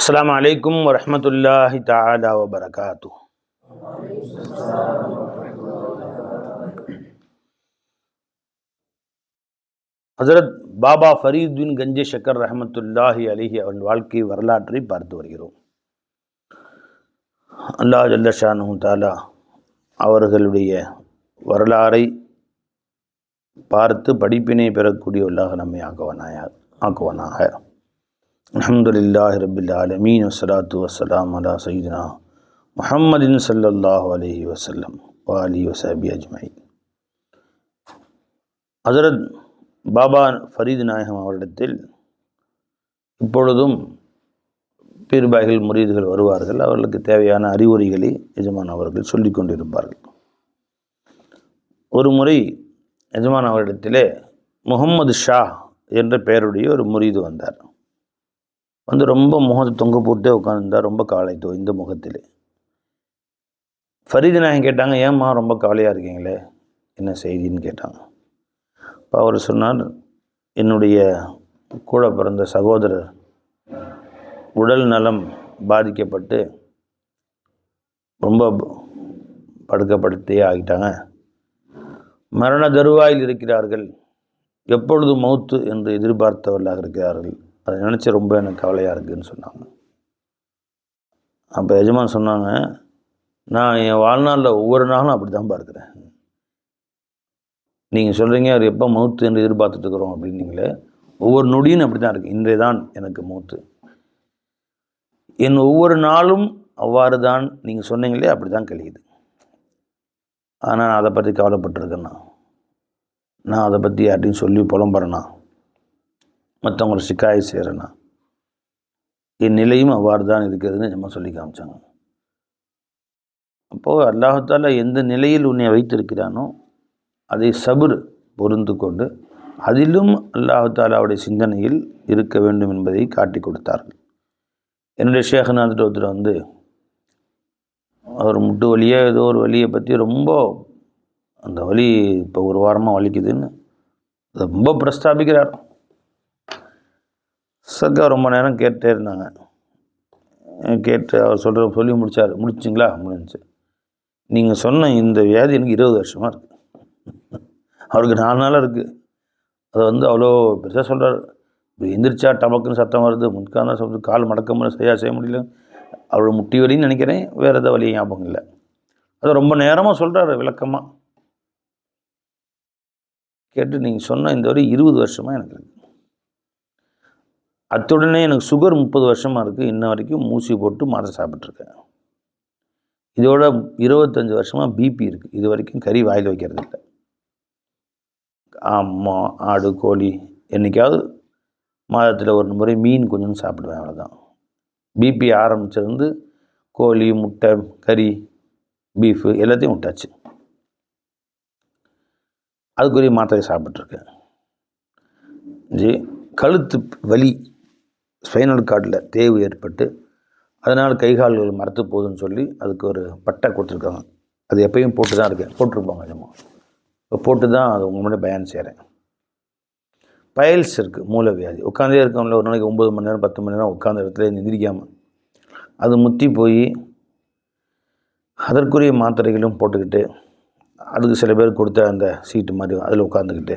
அஸ்லாம் வலைக்கும் வரமத்துல்லாஹி தாலா வபரகாத்து ஹசரத் பாபா ஃபரீதுன் கஞ்சே ஷக்கர் ரஹமத்துல்லாஹி அலிஹி அவன் வாழ்க்கை வரலாற்றை பார்த்து வருகிறோம். அல்லா ஜல்லஷானு தாலா அவர்களுடைய வரலாறை பார்த்து படிப்பினை பெறக்கூடிய உள்ளாக நம்மை ஆக்குவானாயார் ஆக்குவானாக. அல்ஹம்துலில்லாஹி ரபில் ஆலமீன் வசலாத்து வஸ்ஸலாம் அலா சையீனா முஹம்மதின் ஸல்லல்லாஹு அலைஹி வஸல்லம் வாலி வசபி அஜ்மை ஹசரத் பாபா ஃபரீத் நாயகம் அவரிடத்தில் இப்பொழுதும் பீர்பாய்கள் முரீதுகள் வருவார்கள். அவர்களுக்கு தேவையான அறிவுரைகளை எஜமான் அவர்கள் சொல்லிக் கொண்டிருப்பார்கள். ஒரு முறை எஜமான் அவரிடத்திலே முகம்மது ஷா என்ற பெயருடைய ஒரு முரீது வந்தார். வந்து ரொம்ப முகத்தை தொங்க போட்டே உட்காந்துருந்தா ரொம்ப காலை இந்த முகத்தில். ஃபரீது நாயகம் கேட்டாங்க ஏம்மா ரொம்ப காலையாக இருக்கீங்களே? என்ன செய்தின்னு? கேட்டாங்க. இப்போ அவர் சொன்னார் என்னுடைய கூட பிறந்த சகோதரர் உடல் நலம் பாதிக்கப்பட்டு ரொம்ப படுக்கப்படுத்தே ஆகிட்டாங்க. மரண தருவாயில் இருக்கிறார்கள். எப்பொழுது மௌத்து என்று எதிர்பார்த்தவர்களாக இருக்கிறார்கள். அதை நினச்சி ரொம்ப எனக்கு கவலையாக இருக்குதுன்னு சொன்னாங்க. அப்போ எஜமான் சொன்னாங்க நான் என் வாழ்நாளில் ஒவ்வொரு நாளும் அப்படி தான் பார்க்குறேன். நீங்கள் சொல்கிறீங்க அவர் எப்போ மௌத்து என்று எதிர்பார்த்துட்டுருக்குறோம் அப்படின்னீங்களே ஒவ்வொரு நொடியும் அப்படி தான் இருக்குது இன்றைய தான் எனக்கு மூத்து. என் ஒவ்வொரு நாளும் அவ்வாறு தான் நீங்கள் சொன்னீங்களே அப்படி தான் கழியுது. ஆனால் நான் அதை பற்றி கவலைப்பட்டிருக்கேண்ணா நான். அதை பற்றி யார்ட்டையும் சொல்லி புலம்புறேண்ணா மற்றவங்களை சிக்காய் செய்கிறேண்ணா என் நிலையும் அவ்வாறு தான் இருக்கிறதுன்னு நம்ம சொல்லி காமிச்சாங்க. அப்போது அல்லாஹால எந்த நிலையில் உன்னை வைத்திருக்கிறானோ அதை சபுர் பொருந்து கொண்டு அதிலும் அல்லாஹாலாவுடைய சிந்தனையில் இருக்க வேண்டும் என்பதை காட்டி கொடுத்தார்கள். என்னுடைய ஷேகநாத் ஒருத்தர் வந்து அவர் முட்டு வலியை ஏதோ ஒரு வழியை பற்றி ரொம்ப அந்த வழி இப்போ ஒரு வாரமாக வலிக்குதுன்னு ரொம்ப பிரஸ்தாபிக்கிறார். சர்க்கா ரொம்ப நேரம் கேட்டே இருந்தாங்க. கேட்டு அவர் சொல்கிற சொல்லி முடித்தார் முடிச்சிங்களா? முடிஞ்சு. நீங்கள் சொன்ன இந்த வியாதி எனக்கு இருபது வருஷமாக இருக்குது அவருக்கு நாலு நாளாக இருக்குது அதை வந்து அவ்வளோ பெருசாக சொல்கிறார் இப்போ எந்திரிச்சா டபக்குன்னு சத்தம் வருது. முன்கான சொல்றது கால் மடக்க முடியல சரியாக செய்ய முடியல. அவரோட முட்டி வலின்னு நினைக்கிறேன். வேறு எதாவது வழி ஞாபகம் இல்லை. அதை ரொம்ப நேரமாக சொல்கிறாரு விளக்கமாக கேட்டு நீங்கள் சொன்ன இந்த வரை இருபது வருஷமாக எனக்கு இருக்குது அத்துடனே எனக்கு சுகர் முப்பது வருஷமாக இருக்குது இன்ன வரைக்கும் மூசி போட்டு மாத்திரை சாப்பிட்ருக்கேன் இதோட இருபத்தஞ்சி வருஷமாக பிபி இருக்குது இது வரைக்கும் கறி வாயில் வைக்கிறது இல்லை. அம்மா ஆடு கோழி என்றைக்காவது மாதத்தில் ஒரு முறை மீன் கொஞ்சம் சாப்பிடுவேன் அவ்வளோதான் பிபி ஆரம்பிச்சிருந்து கோழி முட்டை கறி பீஃபு எல்லாத்தையும் விட்டாச்சு. அதுக்குரிய மாத்திரை சாப்பிட்ருக்கேன் ஜி கழுத்து வலி ஸ்பைனல் கார்டில் தேவு ஏற்பட்டு அதனால் கை கால்கள் மரத்து போகுதுன்னு சொல்லி அதுக்கு ஒரு பட்டை கொடுத்துருக்காங்க. அது எப்பயும் போட்டு தான் இருக்கேன் போட்டிருப்பாங்க நிஜமா இப்போ போட்டு தான் அது உங்கள் முன்னாடி பயன் செய்கிறேன் பயல்ஸ் இருக்குது மூலவியாதி உட்காந்தே இருக்கவங்கள ஒரு நாளைக்கு ஒம்பது மணி நேரம் பத்து மணி நேரம் உட்காந்த இடத்துல நிந்திரிக்காமல் அது முத்தி போய் அதற்குரிய மாத்திரைகளும் போட்டுக்கிட்டு அதுக்கு சில பேர் கொடுத்த அந்த சீட்டு மாதிரி அதில் உட்காந்துக்கிட்டு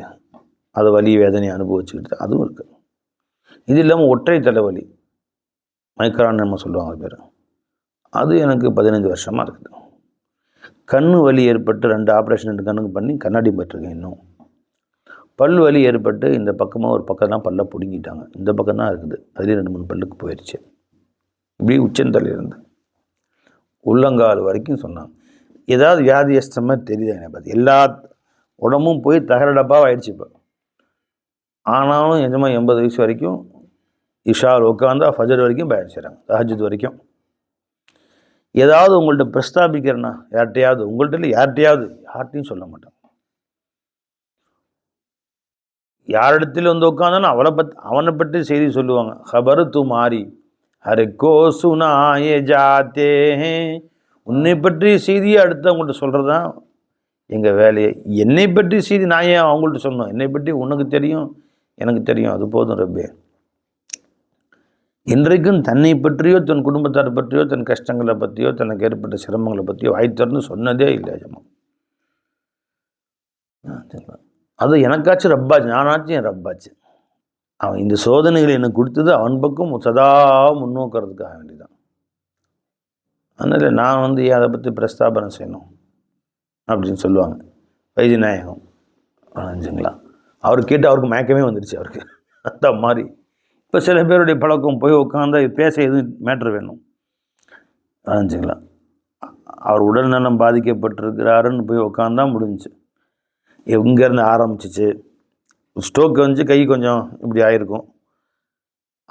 அதை வலி வேதனையை அனுபவிச்சுக்கிட்டு அதுவும் இருக்குது இது இல்லாமல் ஒற்றை தலைவலி. மைக்ரான் நம்ம சொல்லுவாங்க பேர். அது எனக்கு பதினஞ்சு வருஷமாக இருக்குது. கண் வலி ஏற்பட்டு ரெண்டு ஆப்ரேஷன் ரெண்டு கண்ணுக்கு பண்ணி கண்ணாடி பட்டிருக்கேன் இன்னும். பல் வலி ஏற்பட்டு இந்த பக்கமாக ஒரு பக்கம்லாம் பல்ல பிடுங்கிட்டாங்க. இந்த பக்கம் தான் இருக்குது. அதுலேயும் ரெண்டு மூணு பல்லுக்கு போயிடுச்சு இப்படி உச்சந்தலையிலேருந்து உள்ளங்கால் வரைக்கும் சொன்னாங்க. ஏதாவது வியாதி மாதிரி தெரியுது என்னை பார்த்து? எல்லா உடம்பும் போய் தகர டப்பாக ஆயிடுச்சு இப்போ. ஆனாலும் எஜமா எண்பது வயசு வரைக்கும் இஷாவில் உட்காந்தா ஃபஜர் வரைக்கும் பயன் செய்கிறாங்க தஹஜத் வரைக்கும். ஏதாவது உங்கள்கிட்ட பிரஸ்தாபிக்கிறேன்னா யார்கிட்டையாவது உங்கள்கிட்ட இல்லை யார்கிட்டையாவது யார்கிட்டையும் சொல்ல மாட்டாங்க. யாரிடத்தில் வந்து உட்காந்தாலும் அவளை பற்றி அவனை பற்றி செய்தி சொல்லுவாங்க. ஹபரு துமாரி ஹருக்கோ சுனாயே ஜாத்தே. உன்னை பற்றி செய்தியை அடுத்தவங்கள்ட்ட சொல்கிறது தான் எங்கள் வேலையை? என்னை பற்றி செய்தி நான் ஏன் அவங்கள்ட்ட சொன்னோம் என்னை பற்றி உனக்கு தெரியும் எனக்கு தெரியும். அது போதும் ரப்பே. இன்றைக்கும் தன்னை பற்றியோ தன் குடும்பத்தார் பற்றியோ தன் கஷ்டங்களை பற்றியோ தனக்கு ஏற்பட்ட சிரமங்களை பற்றியோ வாய் சொன்னதே இல்லை ஜமா அது எனக்காச்சும் ரப்பாச்சு நானாச்சும் என் ரப்பாச்சு. அவன் இந்த சோதனைகளை எனக்கு கொடுத்தது அவன் பக்கம் சதா முன்னோக்கிறதுக்காக வேண்டிதான். அதனால் நான் வந்து ஏன் அதை பற்றி பிரஸ்தாபனம் செய்யணும் அப்படின்னு சொல்லுவாங்க. வைத்தியநாயகம். ஆச்சுங்களா அவர் கேட்டு அவருக்கு மயக்கமே வந்துடுச்சு அவருக்கு. அந்த மாதிரி இப்போ சில பேருடைய பழக்கம் போய் உட்காந்தா பேச எதுவும் மேட்ரு வேணும். ஆச்சுங்களா அவர் உடல்நலம் பாதிக்கப்பட்டிருக்கிறாருன்னு போய் உட்காந்தா முடிஞ்சுச்சு. எங்கேருந்து ஆரம்பிச்சிச்சு? ஸ்ட்ரோக் வந்து கை கொஞ்சம் இப்படி ஆயிருக்கும்.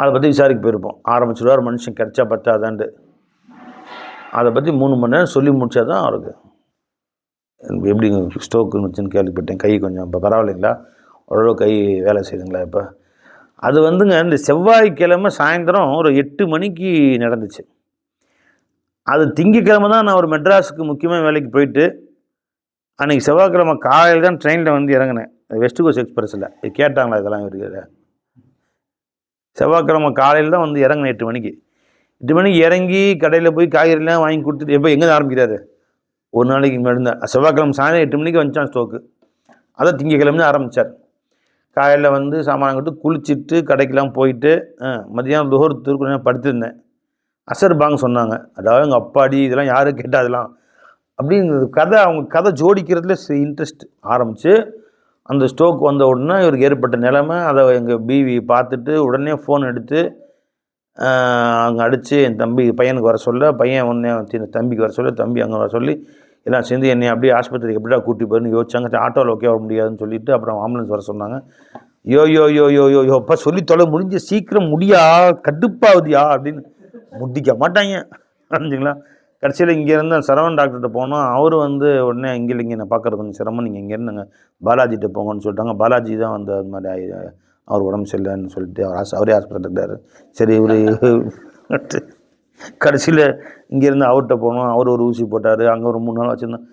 அதை பற்றி விசாரிக்க போயிருப்போம். ஆரம்பிச்சிடுவார் மனுஷன் கிடச்சா பத்தாதான்ட்டு. அதை பற்றி மூணு மணி நேரம் சொல்லி முடிச்சா தான் அவருக்கு. எப்படி ஸ்ட்ரோக்குன்னு வச்சுன்னு கேள்விப்பட்டேன். கை கொஞ்சம் இப்போ பரவாயில்லைங்களா? ஓரளவு கை வேலை செய்யுதுங்களா இப்போ? அது வந்துங்க இந்த செவ்வாய்க்கிழமை சாயந்தரம் ஒரு எட்டு மணிக்கு நடந்துச்சு. அது திங்கக்கிழமை தான் நான் ஒரு மெட்ராஸுக்கு முக்கியமாக வேலைக்கு போயிட்டு அன்றைக்கி செவ்வாய்க்கிழமை காலையில் தான் ட்ரெயினில் வந்து இறங்கினேன். வெஸ்ட் கோஸ்ட் எக்ஸ்பிரஸில். இது கேட்டாங்களா இதெல்லாம் இருக்கிற செவ்வாய்க்கிழமை காலையில் தான் வந்து இறங்கினேன் எட்டு மணிக்கு. எட்டு மணிக்கு இறங்கி கடையில் போய் காய்கறிலாம் வாங்கி கொடுத்துட்டு எப்போ எங்கே ஆரம்பிக்கிறாரு? ஒரு நாளைக்கு முன்னாடி செவ்வாய்க்கிழமை சாயந்தரம் எட்டு மணிக்கு வந்துச்சான் ஸ்டோக்கு. அதை திங்கக்கிழமை ஆரம்பித்தார் காலையில் வந்து சாமான் கட்டு குளிச்சுட்டு கடைக்கெலாம் போயிட்டு மதியானம் துகர் திருக்குறள் படுத்திருந்தேன். அசர் சொன்னாங்க. அதாவது எங்கள் அப்பாடி இதெல்லாம் யாரும் கேட்டால் அதெல்லாம் அப்படிங்கிறது கதை அவங்க கதை ஜோடிக்கிறதுல இன்ட்ரெஸ்ட் ஆரம்பித்து அந்த ஸ்டோக் வந்த உடனே இவருக்கு ஏற்பட்ட நிலைமை அதை எங்கள் பிவி பார்த்துட்டு உடனே ஃபோன் எடுத்து அங்கே அடித்து என் தம்பி பையனுக்கு வர சொல்ல பையன் உடனே தம்பிக்கு வர சொல்ல தம்பி அங்கே வர சொல்லி எல்லாம் சேர்ந்து என்னை அப்படியே ஆஸ்பத்திரிக்கு எப்படியா கூட்டி போயிருந்து யோசிச்சாங்க. ஆட்டோவில் ஓகே வர முடியாதுன்னு சொல்லிட்டு அப்புறம் ஆம்புலன்ஸ் வர சொன்னாங்க. யோ யோ யோ யோ யோ யோ அப்போ சொல்லி தொலை முடிஞ்ச சீக்கிரம் முடியா கடுப்பாகுதியா அப்படின்னு முடிக்க மாட்டாங்க. புரிஞ்சுங்களா? கடைசியில் இங்கேருந்து சரவண் டாக்டர்கிட்ட போனோம். அவர் வந்து உடனே இங்கே இல்லைங்க நான் பார்க்குறது கொஞ்சம் சிரமம். நீங்கள் இங்கேருந்து பாலாஜிகிட்ட போங்கன்னு சொல்லிட்டாங்க. பாலாஜி தான் வந்து அது மாதிரி அவர் உடம்பு சரியில்லைன்னு சொல்லிட்டு அவர் ஆஸ் அவரே ஹாஸ்பிட்டல் சரி இவர் கடைசியில் இங்கேருந்து அவர்கிட்ட போனோம். அவர் ஒரு ஊசி போட்டார். அங்கே ஒரு மூணு நாள் வச்சுருந்தோம்.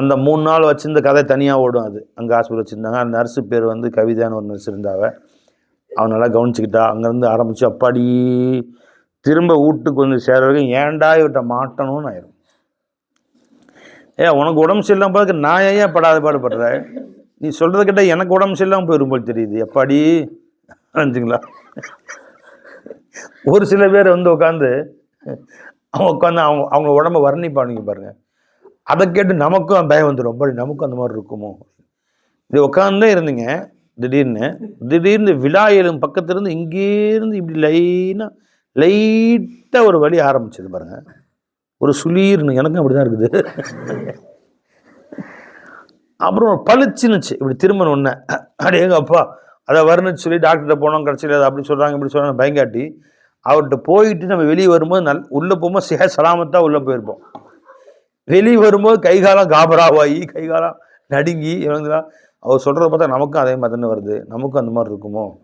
அந்த மூணு நாள் வச்சுருந்த கதை தனியாக ஓடும் அது. அங்கே ஹாஸ்பிட்டல் வச்சுருந்தாங்க. அந்த நர்ஸு பேர் வந்து கவிதான்னு ஒரு நர்ஸ் இருந்தாவ அவன் நல்லா கவனிச்சிக்கிட்டா. அங்கேருந்து ஆரம்பித்து அப்பாடி திரும்ப வீட்டுக்கு வந்து சேர வரைக்கும் ஏன்டா இவட்ட மாட்டணும்னு ஆயிரும். ஏ உனக்கு உடம்பு சரியில்லாமல் பார்க்க நான் ஏன் படாத பாடுபடுறேன் நீ சொல்கிறத கேட்டால் எனக்கு உடம்பு சரியில்லாமல் போயிடும் போல் தெரியுது. எப்பாடி? நினச்சிங்களா ஒரு சில பேர் வந்து உட்காந்து அவங்க உட்காந்து அவங்க அவங்க உடம்ப வர்ணிப்பானுங்க பாருங்கள் அதை கேட்டு நமக்கும் பயம் வந்துடும் ரொம்ப நமக்கும் அந்த மாதிரி இருக்குமோ? இது உட்காந்து இருந்தீங்க திடீர்னு. திடீர்னு விழா எழும் பக்கத்துலேருந்து இங்கேருந்து இப்படி லைனாக லைட்டாக ஒரு வழி ஆரம்பிச்சது பாருங்க. ஒரு சுளீர்னு எனக்கும் அப்படி தான் இருக்குது. அப்புறம் பளிச்சுன்னுச்சு இப்படி திரும்ப ஒன்று அப்படியே எங்கள் அப்பா அதை வரணுச்சு சொல்லி டாக்டர்கிட்ட போனோம் கடைசியில் அதை அப்படி சொல்கிறாங்க இப்படி சொல்கிறாங்க பயங்காட்டி. அவர்கிட்ட போயிட்டு நம்ம வெளியே வரும்போது நல் உள்ளே போகும்போது சே சலாமத்தாக உள்ளே போயிருப்போம். வெளியே வரும்போது கைகாலம் காபராவாகி கைகாலம் நடுங்கி இவங்களா அவர் சொல்கிறத பார்த்தா நமக்கும் அதே மாதிரி தானே வருது. நமக்கும் அந்த மாதிரி இருக்குமோ?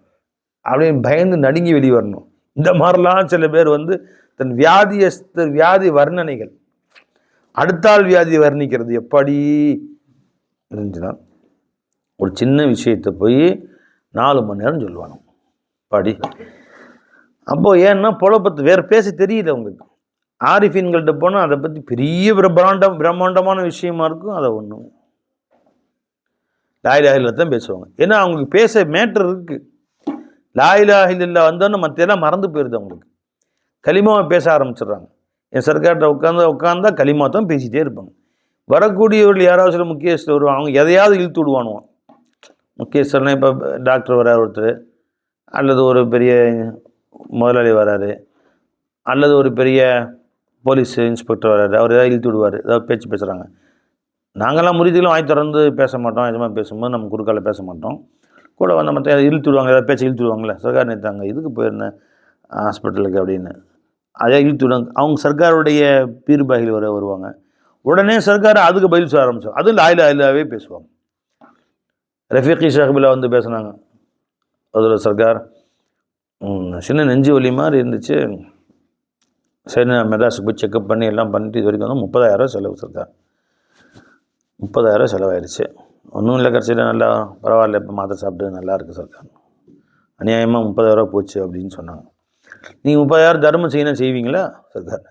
அப்படின்னு பயந்து நடுங்கி வெளியே வரணும். இந்த மாதிரிலாம் சில பேர் வந்து தன் வியாதியஸ்த வியாதி வர்ணனைகள். அடுத்தாள் வியாதி வர்ணிக்கிறது எப்படி? இருந்துச்சுன்னா ஒரு சின்ன விஷயத்தை போய் நாலு மணி நேரம் சொல்லுவாங்க படி. அப்போது ஏன்னா புலப்பத்து வேறு பேச தெரியல உங்களுக்கு. ஆரிஃபின்கள்கிட்ட போனால் அதை பற்றி பெரிய பிரம்மாண்டம் பிரம்மாண்டமான விஷயமா இருக்கும் அதை ஒன்றும் லாயிலாயில் தான் பேசுவாங்க. ஏன்னா அவங்களுக்கு பேச மேட்டர் இருக்குது லாயிலாஹில் வந்தோன்னு மற்ற மறந்து போயிடுது அவங்களுக்கு. களிமாவை பேச ஆரம்பிச்சிடுறாங்க. என் சர்க்கார்கிட்ட உட்காந்து உட்காந்தா களிமா தான் பேசிகிட்டே இருப்பாங்க. வரக்கூடியவர்கள் யாராவது சில முக்கியஸ்தர் வருவாங்க அவங்க எதையாவது இழுத்து விடுவானுவான். முக்கியஸ்தர்னா இப்போ டாக்டர் வர ஒருத்தர் அல்லது ஒரு பெரிய முதலாளி வராரு. அல்லது ஒரு பெரிய போலீஸ் இன்ஸ்பெக்டர் வராரு. அவர் ஏதாவது இழுத்து விடுவார். ஏதாவது பேச்சு பேசுகிறாங்க நாங்கள்லாம் முறிதிகளும் வாங்கி திறந்து பேச மாட்டோம். எதுவுமே பேசும்போது நம்ம குறுக்கால பேச மாட்டோம். கூட வந்து மற்ற இழுத்து விடுவாங்க. ஏதாவது பேச்சு இழுத்து விடுவாங்களே சர்க்கார் நேற்றாங்க இதுக்கு போயிருந்தேன் ஹாஸ்பிட்டலுக்கு அப்படின்னு. அதே இழுத்து விடுவாங்க. அவங்க சர்க்காருடைய பீர்பாகில் வர வருவாங்க. உடனே சர்க்கார் அதுக்கு பதில் சொல்ல ஆரம்பிச்சோம் அதுவும் லாயில் ஆயிலாவே பேசுவாங்க. ரஃபீக்கி ஷாஹிபில் வந்து பேசுனாங்க. அதில் சர்க்கார் சின்ன நெஞ்சு வலி மாதிரி இருந்துச்சு. சரி நான் மெட்ராஸுக்கு போய் செக்கப் பண்ணி எல்லாம் பண்ணிட்டு இது வரைக்கும் வந்து முப்பதாயிரரூவா செலவு சொல்கிறேன் முப்பதாயிரரூவா செலவாயிடுச்சு ஒன்றும் இல்லை கடைசியில் நல்லா பரவாயில்ல இப்போ மாத்திரை சாப்பிட்டு நல்லா இருக்குது சர்க்கார் அநியாயமாக முப்பதாயிரரூவா போச்சு அப்படின்னு சொன்னாங்க. நீங்கள் முப்பதாயிரம் தர்மம் செய்யணும் செய்வீங்களா? சர்க்கார்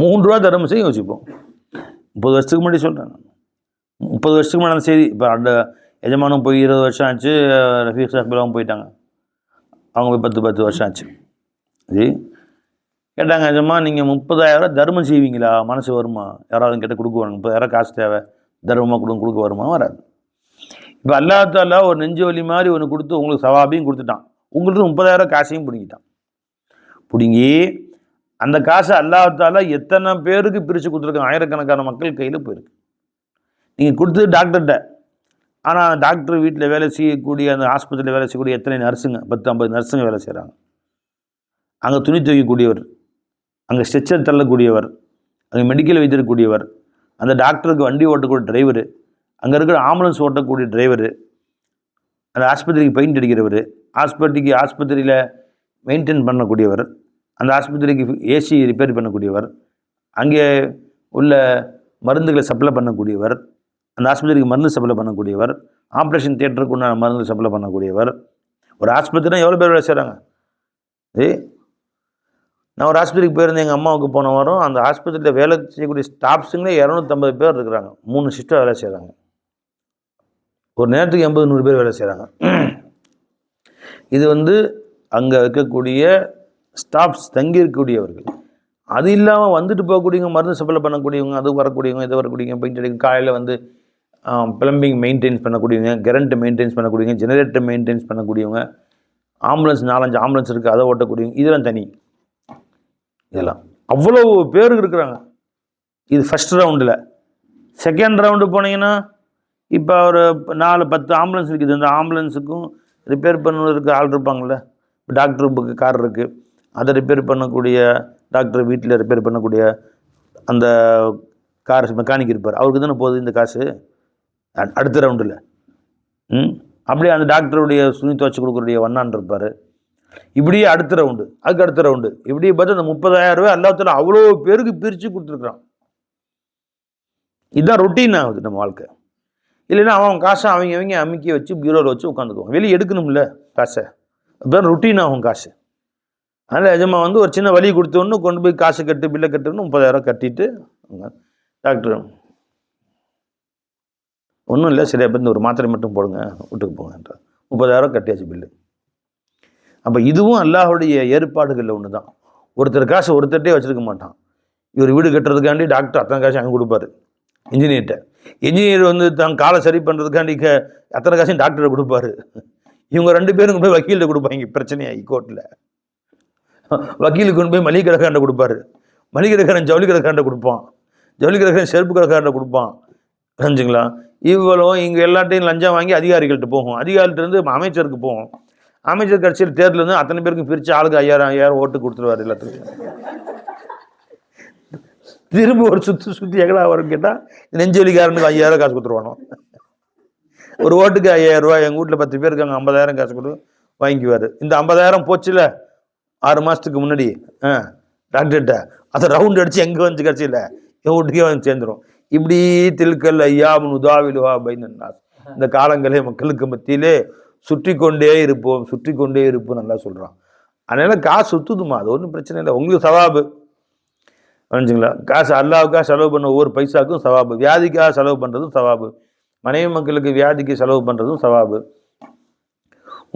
மூன்று ரூபா தர்மம் செய்ய யோசிப்போம். முப்பது வருஷத்துக்கு முன்னாடி சொல்கிறேன் முப்பது வருஷத்துக்கு முன்னாடி செய்தி இப்போ அந்த எஜமானம் போய் இருபது வருஷம் ஆச்சு ரஃபீக் சாஹிப்லாம் போயிட்டாங்க. அவங்க போய் பத்து பத்து வருஷம் ஆச்சு. ஜி? கேட்டாங்க எஜமா நீங்கள் முப்பதாயிரரூவா தர்மம் செய்வீங்களா? மனசு வருமா? யாராவது கிட்ட வரணும் முப்பதாயிரம் காசு தேவை. தர்மமாக கொடுங்க கொடுக்க வருமா? வராது. இப்போ அல்லாத்தால ஒரு நெஞ்சு வலி மாதிரி ஒன்று கொடுத்து உங்களுக்கு சவாபியும் கொடுத்துட்டான். உங்களுக்கு முப்பதாயிரம் காசையும் பிடிங்கிட்டான். பிடுங்கி அந்த காசை அல்லாத்தால எத்தனை பேருக்கு பிரித்து கொடுத்துருக்காங்க? ஆயிரக்கணக்கான மக்கள் கையில் போயிருக்கு. நீங்கள் கொடுத்தது டாக்டர்கிட்ட ஆனால் டாக்டர் வீட்டில் வேலை செய்யக்கூடிய அந்த ஆஸ்பத்திரியில் வேலை செய்யக்கூடிய எத்தனை நர்ஸுங்க பத்து ஐம்பது நர்ஸுங்க வேலை செய்கிறாங்க அங்கே துணி துவைக்கக்கூடியவர் அங்கே ஸ்ட்ரெச்சர் தள்ளக்கூடியவர் அங்கே மெடிக்கல் வைத்திருக்கக்கூடியவர் அந்த டாக்டருக்கு வண்டி ஓட்டக்கூடிய டிரைவர் அங்கே இருக்கிற ஆம்புலன்ஸ் ஓட்டக்கூடிய டிரைவர் அந்த ஆஸ்பத்திரிக்கு பெயிண்ட் அடிக்கிறவர் ஆஸ்பத்திரிக்கு ஆஸ்பத்திரியில் மெயின்டைன் பண்ணக்கூடியவர் அந்த ஆஸ்பத்திரிக்கு ஏசி ரிப்பேர் பண்ணக்கூடியவர் அங்கே உள்ள மருந்துகளை சப்ளை பண்ணக்கூடியவர் அந்த ஆஸ்பத்திரிக்கு மருந்து சப்ளை பண்ணக்கூடியவர் ஆப்ரேஷன் தியேட்டருக்கு உண்டான மருந்து சப்ளை பண்ணக்கூடியவர். ஒரு ஆஸ்பத்திரினா எவ்வளோ பேர் வேலை செய்கிறாங்க ஏ நான் ஒரு ஆஸ்பத்திரிக்கு போயிருந்தேன் எங்கள் அம்மாவுக்கு போன வாரம். அந்த ஆஸ்பத்திரியில் வேலை செய்யக்கூடிய ஸ்டாஃப்ஸுங்களே இரநூத்தம்பது பேர் இருக்கிறாங்க. மூணு ஷிஃப்ட்டாக வேலை செய்கிறாங்க ஒரு நேரத்துக்கு எண்பது நூறு பேர் வேலை செய்கிறாங்க இது வந்து அங்கே இருக்கக்கூடிய ஸ்டாஃப்ஸ் தங்கியிருக்கக்கூடியவர்கள். அது இல்லாமல் வந்துட்டு போகக்கூடியவங்க மருந்து சப்ளை பண்ணக்கூடியவங்க அது வரக்கூடியவங்க இது வரக்கூடியவங்க பெயிண்ட் அடிக்க காலையில் வந்து ப்ளம்பிங் மெயின்டைன்ஸ் பண்ணக்கூடியவங்க கரண்ட் மெயின்டைன்ஸ் பண்ணக்கூடியவங்க ஜெனரேட்டர் மெயின்டைன்ஸ் பண்ணக்கூடியவங்க ஆம்புலன்ஸ் நாலஞ்சு ஆம்புலன்ஸ் இருக்குது அதை ஓட்டக்கூடியவங்க இதெல்லாம் தனி. இதெல்லாம். அவ்வளோ பேர் இருக்கிறாங்க. இது ஃபஸ்ட் ரவுண்டில் செகண்ட் ரவுண்டு போனீங்கன்னா இப்போ ஒரு நாலு பத்து ஆம்புலன்ஸ் இருக்குது. அந்த ஆம்புலன்ஸுக்கும் ரிப்பேர் பண்ணுவதற்கு ஆள் இருப்பாங்கள்ல டாக்டருக்கு கார் இருக்குது அதை ரிப்பேர் பண்ணக்கூடிய டாக்டர் வீட்டில் ரிப்பேர் பண்ணக்கூடிய அந்த கார் மெக்கானிக் இருப்பார். அவருக்கு தானே போகுது இந்த காசு? அடுத்த ரவுண்டில். ம்? அப்படியே அந்த டாக்டருடைய சுனி துவச்சி கொடுக்கக்கூடிய வண்ணான் இருப்பார். இப்படியே அடுத்த ரவுண்டு. அதுக்கு அடுத்த ரவுண்டு. இப்படியே பார்த்து அந்த முப்பதாயிரம் ரூபாய் அல்லாத்துல அவ்வளோ பேருக்கு பிரித்து கொடுத்துருக்குறான். இதுதான் ரொட்டீன் ஆகுது நம்ம வாழ்க்கை. இல்லைன்னா அவன் காசை அவங்க அவங்க அமைக்க வச்சு பீரோவில் வச்சு உட்காந்துக்குவான். வெளியே எடுக்கணும்ல காசை. அதுதான் ரொட்டீன் ஆகும் காசு. அதனால் எஜமா வந்து ஒரு சின்ன வழி கொடுத்தோன்னு கொண்டு போய் காசு கட்டு பில்லை கட்டுன்னு முப்பதாயிரம் கட்டிட்டு டாக்டர் ஒன்றும் இல்லை சரியாக இந்த ஒரு மாத்திரை மட்டும் போடுங்க வீட்டுக்கு போங்கன்றார். முப்பதாயிரம் கட்டியாச்சு பில்லு அப்போ இதுவும் அல்லாஹுடைய ஏற்பாடுகளில் ஒன்று தான். ஒருத்தர் காசு ஒருத்தர்கிட்டே வச்சிருக்க மாட்டான். இவர் வீடு கட்டுறதுக்காண்டி டாக்டர் அத்தனை காசு அங்கே கொடுப்பாரு. இன்ஜினியர்கிட்ட இன்ஜினியர் வந்து தான் காலை சரி பண்ணுறதுக்காண்டி க அத்தனை காசையும் டாக்டரை கொடுப்பாரு. இவங்க ரெண்டு பேரும் கொண்டு போய் வக்கீல்கிட்ட கொடுப்பாங்க பிரச்சனையாகி கோர்ட்டில் வக்கீலுக்கு கொண்டு போய் மளிகை கடைக்காரன்ட்ட கொடுப்பாரு. மளிகை கடைக்காரன் ஜவுளி கடைக்காரன்ட்ட கொடுப்பான். ஜவுளி கடைக்காரன் செருப்பு கடைக்காரன்ட்ட கொடுப்பான். தெரிஞ்சுங்களா இவ்வளோ இங்கே எல்லாத்தையும் லஞ்சம் வாங்கி அதிகாரிகள்கிட்ட போகும். அதிகாரிகிட்டேருந்து அமைச்சருக்கு போகும். அமைச்சர் கட்சியில் தேர்தல் வந்து அத்தனை பேருக்கும் பிரித்து ஆளுக்கு ஐயாயிரம் ஐயாயிரம் ஓட்டு கொடுத்துருவாரு எல்லாத்துக்கும். திரும்ப ஒரு சுற்றி சுற்றி எங்கடா வரும் கேட்டால் நெஞ்சொலிக்காரனுக்கு ஐயாயிரம் காசு கொடுத்துருவானோ? ஒரு ஓட்டுக்கு ஐயாயிரம் ரூபாய் எங்கள் வீட்டில் பத்து பேர் இருக்காங்க ஐம்பதாயிரம் காசு கொடு வாங்கிக்குவார். இந்த ஐம்பதாயிரம் போச்சுல ஆறு மாதத்துக்கு முன்னாடி ஆ டாக்டர்கிட்ட. அதை ரவுண்ட் அடித்து எங்கே வந்து கடைசியில்? என் வீட்டுக்கே வந்து சேர்ந்துரும். இப்படி தில்கல் ஐயாம் உதாவிலுவா பைனன்னாஸ் இந்த காலங்களே மக்களுக்கு மத்தியிலே சுற்றி கொண்டே இருப்போம் சுற்றி கொண்டே இருப்போம் நல்லா சொல்கிறான் அதனால காசு சுத்துதுமா? அது ஒன்றும் பிரச்சனை இல்லை. உங்களுக்கு சவாபு. புரிஞ்சுங்களா? காசு அல்லாவுக்காக செலவு பண்ண ஒவ்வொரு பைசாக்கும் சவாபு. வியாதிக்காக செலவு பண்ணுறதும் சவாபு. மனைவி மக்களுக்கு வியாதிக்கு செலவு பண்ணுறதும் சவாபு.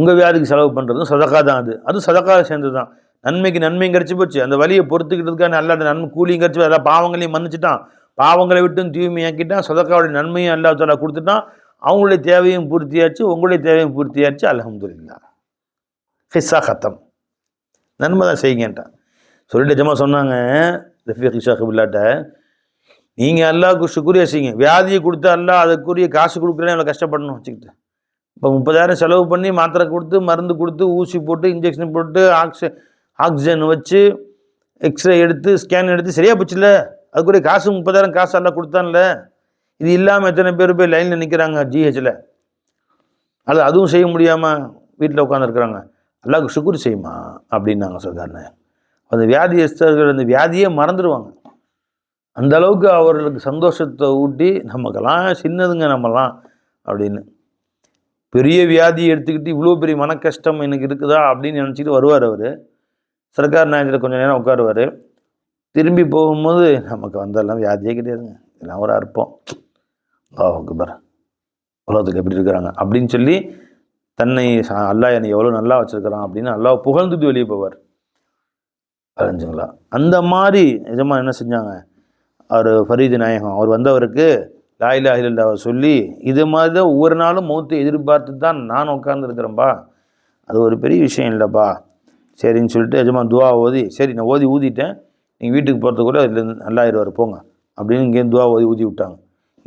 உங்கள் வியாதிக்கு செலவு பண்ணுறதும் சதக்கா தான் அது. அது சதக்கா சேர்ந்து தான் நன்மைக்கு நன்மையும் கிடச்சி போச்சு. அந்த வழியை பொறுத்துக்கிட்டதுக்கான நல்ல நன்மை கூலியும் கிடச்சி எல்லா பாவங்களையும் மன்னிச்சிட்டான். பாவங்களை விட்டும் தூய்மையாக்கிட்டான் சதக்காவுடைய நன்மையும் அல்லா தாலா கொடுத்துட்டான். அவங்களுடைய தேவையும் பூர்த்தியாச்சு உங்களுடைய தேவையும் பூர்த்தியாச்சு அலமதுல்லா ஹிஸ்ஸா கத்தம். நன்மை தான் செய்யுங்கன்ட்டான். சொல்லிட்டு ஜமா சொன்னாங்க ரஃபீக் ஷாஹிபுல்லாட்ட நீங்கள் அல்லாவுக்கு சுக்குரியா செய்யுங்க. வியாதியை கொடுத்து அல்லா அதுக்குரிய காசு கொடுக்குறேன்னு எவ்வளோ கஷ்டப்படணும்? வச்சுக்கிட்டு. இப்போ முப்பதாயிரம் செலவு பண்ணி மாத்திரை கொடுத்து மருந்து கொடுத்து ஊசி போட்டு இன்ஜெக்ஷன் போட்டு ஆக்சி ஆக்சிஜன் வச்சு எக்ஸ்ரே எடுத்து ஸ்கேன் எடுத்து சரியாக போச்சுல்ல? அதுக்குரிய காசு முப்பதாயிரம் காசு எல்லாம் கொடுத்தான்ல. இது இல்லாமல் எத்தனை பேர் போய் லைனில் நிற்கிறாங்க ஜிஹெச்சில் அது அதுவும் செய்ய முடியாமல் வீட்டில் உட்காந்துருக்குறாங்க அல்லாவுக்கு சுக்குர் செய்யுமா? அப்படின்னாங்க சொல்கிறாருன்னு அந்த வியாதியஸ்தர்கள் அந்த வியாதியே மறந்துடுவாங்க அந்த அளவுக்கு அவர்களுக்கு சந்தோஷத்தை ஊட்டி நமக்கெல்லாம் சின்னதுங்க நம்மலாம் அப்படின்னு. பெரிய வியாதியை எடுத்துக்கிட்டு இவ்வளோ பெரிய மன கஷ்டம் எனக்கு இருக்குதா அப்படின்னு நினச்சிட்டு வருவார் அவர். சர்க்கார் நாயகத்தில் கொஞ்சம் நேரம் உட்காருவார். திரும்பி போகும்போது நமக்கு வந்தெல்லாம் வியாதியே கிடையாதுங்க. எல்லாம் ஒரு அற்பம். ஓகே பாரு உலகத்துக்கு எப்படி இருக்கிறாங்க? அப்படின்னு சொல்லி தன்னை அல்லாஹ் என்னை எவ்வளோ நல்லா வச்சிருக்கிறான் அப்படின்னு அல்லாஹ் புகழ்ந்துட்டு வெளியே போவார். அறிஞ்சுங்களா அந்த மாதிரி நிஜமாக என்ன செஞ்சாங்க? அவர் ஃபரீது நாயகம். அவர் வந்தவருக்கு லாயிலா இல்லா சொல்லி இது மாதிரி தான் ஒவ்வொரு நாளும் மூத்து எதிர்பார்த்து தான் நான் உட்காந்துருக்குறேன்ப்பா அது ஒரு பெரிய விஷயம் இல்லைப்பா. சரின்னு சொல்லிட்டு எஜமா துவா ஓதி சரி நான் ஓதி ஊதிட்டேன். நீங்கள் வீட்டுக்கு போகிறதுக்குள்ள இதுலேருந்து நல்லாயிருவார் போங்க. அப்படின்னு இங்கேருந்து துவா ஓதி ஊதி விட்டாங்க.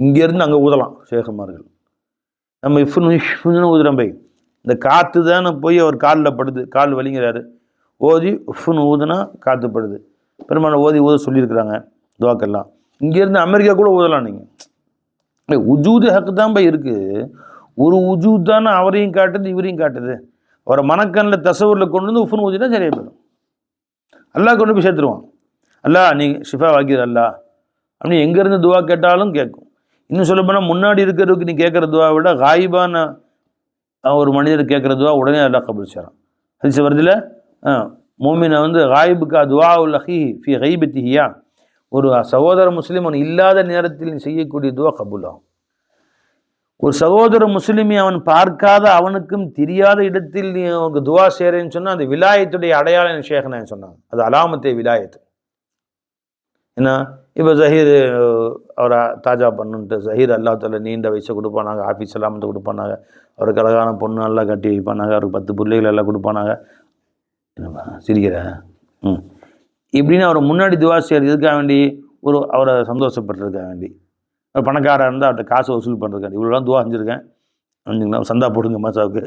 இங்கேருந்து அங்கே ஊதலாம் சேகமார்கள் நம்ம இஃப்னு இஃப்னு ஊதுறோம் போய். இந்த காற்று தானே போய் அவர் காலில் படுது கால் வலிங்கிறாரு. ஓதி உஃப்னு ஊதுனா காற்று படுது. பெரும்பாலும் ஓதி ஊத சொல்லியிருக்கிறாங்க துவாக்கெல்லாம். இங்கேருந்து அமெரிக்கா கூட ஊதலாம் நீங்கள் உஜூது ஹக்கு தான் போய் இருக்குது ஒரு உஜூத் தானே அவரையும் காட்டுது இவரையும் காட்டுது. அவரை மனக்கண்ணில் தசவூரில் கொண்டு வந்து உஃப்னு ஊதினா சரியாக போயிடும். எல்லாம் கொண்டு போய் சேர்த்துருவான். அல்லா நீ ஷிஃபா வாக்கியது அல்லா அப்படின்னு எங்கேருந்து துவா கேட்டாலும் கேட்கும். இன்னும் சொல்லப்போனால் முன்னாடி இருக்கிறதுக்கு நீ கேட்குற துவா விட காயிபான ஒரு மனிதர் கேட்குற துவா உடனே அல்லா கபூல் செய்கிறான். ஹரிச வருதுல? மோமினை வந்து ஹாயிபுக்கா துவா உல் ஹி ஃபி ஹைபத்திஹியா ஒரு சகோதர முஸ்லீம் அவன் இல்லாத நேரத்தில் நீ செய்யக்கூடிய துவா கபூல் ஆகும் ஒரு சகோதர முஸ்லிமை அவன் பார்க்காத அவனுக்கும் தெரியாத இடத்தில் நீ அவனுக்கு துவா செய்கிறேன்னு சொன்னால் அந்த விலாயத்துடைய அடையாளம் ஷேഖனான்னு சொன்னாங்க அது அலாமத்தே விலாயத்து. என்ன இப்போ ஜஹீர் அவரை தாஜா பண்ணுன்ட்டு ஜஹீர் அல்லா நீண்ட வயசை கொடுப்பானாங்க ஆஃபீஸ் எல்லாமத்தை கொடுப்பானாங்க. அவருக்கு அழகான பொண்ணு எல்லாம் கட்டி வைப்பானாங்க அவருக்கு பத்து பிள்ளைகள் எல்லாம் கொடுப்பானாங்க. என்னப்பா சிரிக்கிற? ம். இப்படின்னு அவரை முன்னாடி துவா செய்கிறது வேண்டி ஒரு அவரை சந்தோஷப்பட்டுருக்க வேண்டி. அவர் பணக்காரா இருந்தால் அவர்கிட்ட காசு வசூல் பண்ணுறதுக்காண்டி இவ்வளோ துவா செஞ்சுருக்கேன். செஞ்சுங்களா சந்தா போடுங்க மாசாவுக்கு.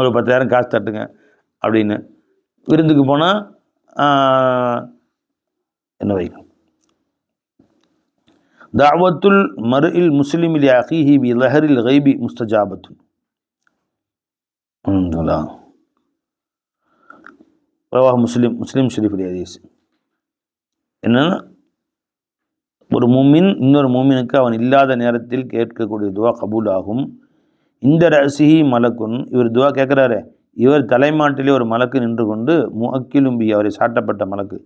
ஒரு பத்தாயிரம் காசு தட்டுங்க அப்படின்னு. விருந்துக்கு போனால் என்ன வைக்கும்? தாவத்துல் மறு இல் முஸ்லிமில் அஹிஹி பி லஹரில் கைபி முஸ்தஜாபத்துல் ரவாஹ் முஸ்லிம் முஸ்லீம் ஷெரீஃபுடைய ஹதீஸ். என்னன்னா ஒரு மூமின் இன்னொரு மூமினுக்கு அவன் இல்லாத நேரத்தில் கேட்கக்கூடிய துவா கபூல் ஆகும் இந்த ரசிஹி மலக்குன் இவர் துவா கேட்குறாரு இவர் தலைமாட்டிலே ஒரு மலக்கு நின்று கொண்டு முஅக்கிலும்பி அவரை சாட்டப்பட்ட மலக்கு.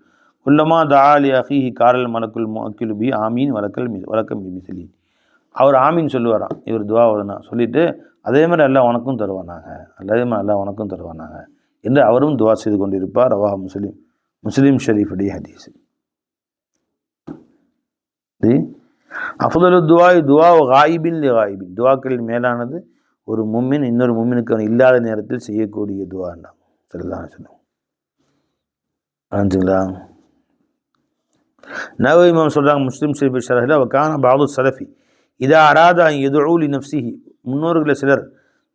குல்லமா தாலி அஹிஹி காரல் மலக்குல் மக்கிலுபி ஆமீன் வழக்கல் மி வழக்கம் பி மிசிலி அவர் ஆமீன் சொல்லுவாராம். இவர் துவா ஓதுனா சொல்லிட்டு அதே மாதிரி எல்லாம் உனக்கும் தருவானாங்க அதே மாதிரி எல்லாம் உனக்கும் தருவானாங்க என்று அவரும் துவா செய்து கொண்டிருப்பார். ரவா முஸ்லீம். முஸ்லீம் ஷெரீஃபுடைய ஹதீஸ். இது அஃதலு துவாய் துவா காயிபின் லி காயிபின். துவாக்களின் மேலானது ஒரு மும்மின் இன்னொரு மும்மினுக்கு அவன் இல்லாத நேரத்தில் செய்யக்கூடிய துவாண்டாம் சரிதான் சொல்லுவோம் ஆச்சுங்களா நவ இமாம் சொல்கிறாங்க முஸ்லீம் ஷெரீஃப் ஷரஹில் அவக்கான பாது சலஃபி இதா அராதா எதுழூலி நப்சிஹி முன்னோர்களில் சிலர்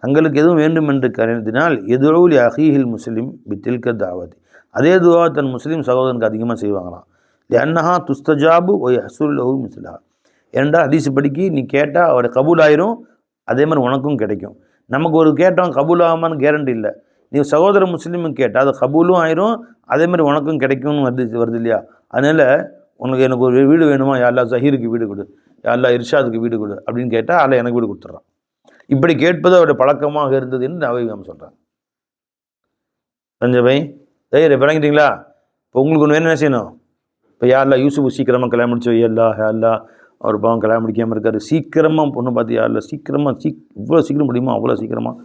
தங்களுக்கு எதுவும் வேண்டும் என்று கருதினால் எதுழூலி அஹீஹில் முஸ்லீம் பித்தில்க தாவதி. அதே துவா தன் முஸ்லீம் சகோதரனுக்கு அதிகமாக செய்வாங்களாம். லன்னஹா துஸ்தஜாபு ஒய் ஹசூல் லஹு மிஸ்லா ஏன்டா ஹதீஸ் படிக்கி நீ கேட்டால் அவர் கபூல் ஆயிரும் அதே மாதிரி உனக்கும் கிடைக்கும். நமக்கு ஒரு கேட்டோம் கபூல் ஆகாமான்னு கேரண்டி இல்லை. நீ சகோதர முஸ்லீமும் கேட்டால் அது கபூலும் ஆயிரும் அதே மாதிரி உனக்கும் கிடைக்கும்னு வருது வருது இல்லையா? அதனால் உனக்கு எனக்கு ஒரு வீடு வேணுமா? யாரெல்லாம் ஜஹீருக்கு வீடு கொடு. யாரெல்லாம் இர்ஷாதுக்கு வீடு கொடு. அப்படின்னு கேட்டால் அதில் எனக்கு வீடு கொடுத்துட்றான். இப்படி கேட்பது அவருடைய பழக்கமாக இருந்தது என்று நவீகம் சொல்கிறாங்க சஞ்சய் பை தையர் இப்போ உங்களுக்கு ஒன்று என்ன செய்யணும்? இப்போ யாரெல்லாம் யூசுஃப் சீக்கிரமாக கல்யாணம் முடிச்சு வையல்லா ஹேல்லா அவர் பாவம் கல்யாணம் முடிக்காமல் இருக்கார். சீக்கிரமாக பொண்ணு பார்த்து யாரில் சீக்கிரமாக சீக் இவ்வளோ சீக்கிரம் முடியுமோ? அவ்வளோ சீக்கிரமாக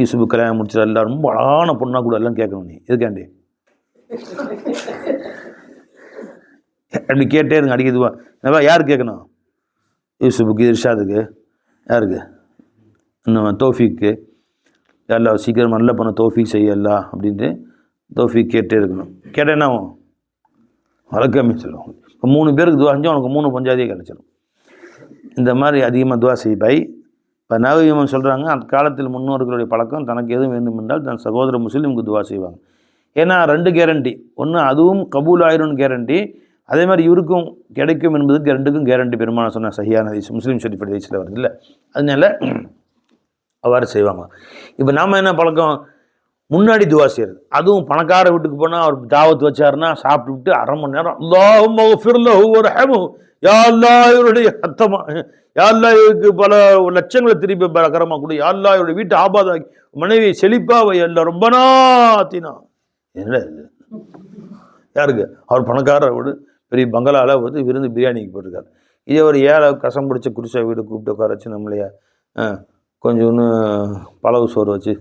யூசுஃபு கல்யாணம் முடிச்சிடலாம் எல்லாம் ரொம்ப அழகான பொண்ணாக கூட எல்லாம் கேட்கணும் நீ. எதுக்காண்டி? அப்படி கேட்டே இருங்க அடிக்கிறதுவா என்னப்பா யார் கேட்கணும் யூசுஃபுக்கு இர்ஷாதுக்கு. யாருக்கு? இன்னும் தோஃபிக்கு. எல்லாம் சீக்கிரம் நல்ல பண்ண தோஃபிக் செய்யலாம் அப்படின்ட்டு தோஃபிக் கேட்டே இருக்கணும். கேட்டால் என்ன ஆகும்? வழக்கமே சொல்லுவோம் இப்போ மூணு பேருக்கு துவா செஞ்சால் உனக்கு மூணு பஞ்சாதியே கிடச்சிடும் இந்த மாதிரி அதிகமாக துவா செய்பாய் இப்போ நவீமன் சொல்கிறாங்க அந்த காலத்தில் முன்னோர்களுடைய பழக்கம் தனக்கு எதுவும் வேண்டும் என்றால் தன் சகோதர முஸ்லீமுக்கு துவா செய்வாங்க. ஏன்னா ரெண்டு கேரண்டி ஒன்று அதுவும் கபூல் ஆயிரும்னு கேரண்டி அதே மாதிரி இவருக்கும் கிடைக்கும் என்பதுக்கு ரெண்டுக்கும் கேரண்டி பெருமான சொன்ன சஹியான ஹதீஸ் முஸ்லீம் ஷெரீஃப் ஹதீஸில் வருது இல்லை. அதனால அவ்வாறு செய்வாங்க. இப்போ நாம் என்ன பழக்கம்? முன்னாடி துவா செய்யறது. அதுவும் பணக்கார வீட்டுக்கு போனால் அவர் தாவத் வச்சாருன்னா சாப்பிட்டு விட்டு அரை மணி நேரம் அல்லாஹும் ஒரு ஹேமு யாழ்லா இவருடைய அத்தமா யாழ்லா இவருக்கு பல லட்சங்களை திருப்பி பலகரமாக கொடு. யாழ்லா இவருடைய வீட்டை ஆபாதாக்கி மனைவி செழிப்பாக வை ரொம்ப நாத்தினா. என்ன யாருக்கு? அவர் பணக்கார வீடு பெரிய பங்களாவில் வந்து விருந்து பிரியாணிக்கு போட்டிருக்காரு. இதே ஒரு ஏழை கசம் பிடிச்ச குடிசை வீடு கூப்பிட்டு உட்கார வச்சு நம்மளைய ஆ, கொஞ்சோன்னு பழவு சோறு வச்சு